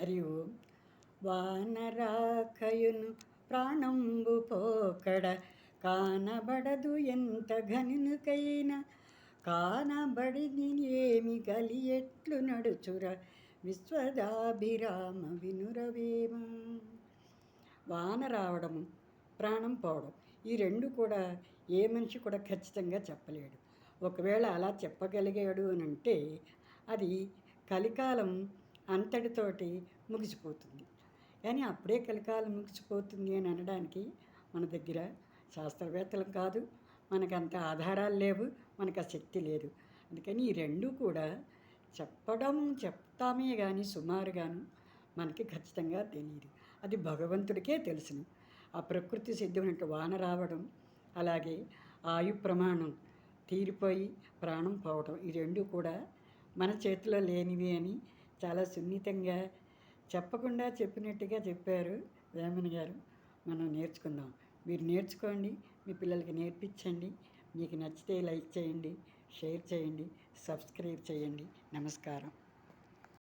హరి ఓం వానరాకయును ప్రాణంబు పోకడ కానబడదు ఎంత ఘనుకైన కానబడిది ఏమి గలియెట్లు నడుచుర విశ్వదాభిరామ వినురవేమ. వాన రావడము ప్రాణం పోవడం ఈ రెండు కూడా ఏ మనిషి కూడా ఖచ్చితంగా చెప్పలేడు. ఒకవేళ అలా చెప్పగలిగాడు అని అంటే అది కలికాలం అంతటితోటి ముగిసిపోతుంది. కానీ అప్పుడే కలికాలం ముగిసిపోతుంది అని అనడానికి మన దగ్గర శాస్త్రవేత్తలు కాదు. మనకు అంత ఆధారాలు లేవు. మనకు ఆ శక్తి లేదు. అందుకని ఈ రెండు కూడా చెప్పడం చెప్తామే కానీ సుమారుగాను మనకి ఖచ్చితంగా తెలియదు అది భగవంతుడికే తెలుసును. ఆ ప్రకృతి సిద్ధమైనట్టు వాన రావడం అలాగే ఆయు ప్రమాణం తీరిపోయి ప్రాణం పోవడం ఈ రెండు కూడా మన చేతిలో లేనివి అని చాలా సున్నితంగా చెప్పకుండా చెప్పినట్టుగా చెప్పారు వేమన్ గారు. మనం నేర్చుకుందాం. మీరు నేర్చుకోండి మీ పిల్లలకి నేర్పించండి మీకు నచ్చితే లైక్ చేయండి షేర్ చేయండి సబ్స్క్రైబ్ చేయండి. నమస్కారం.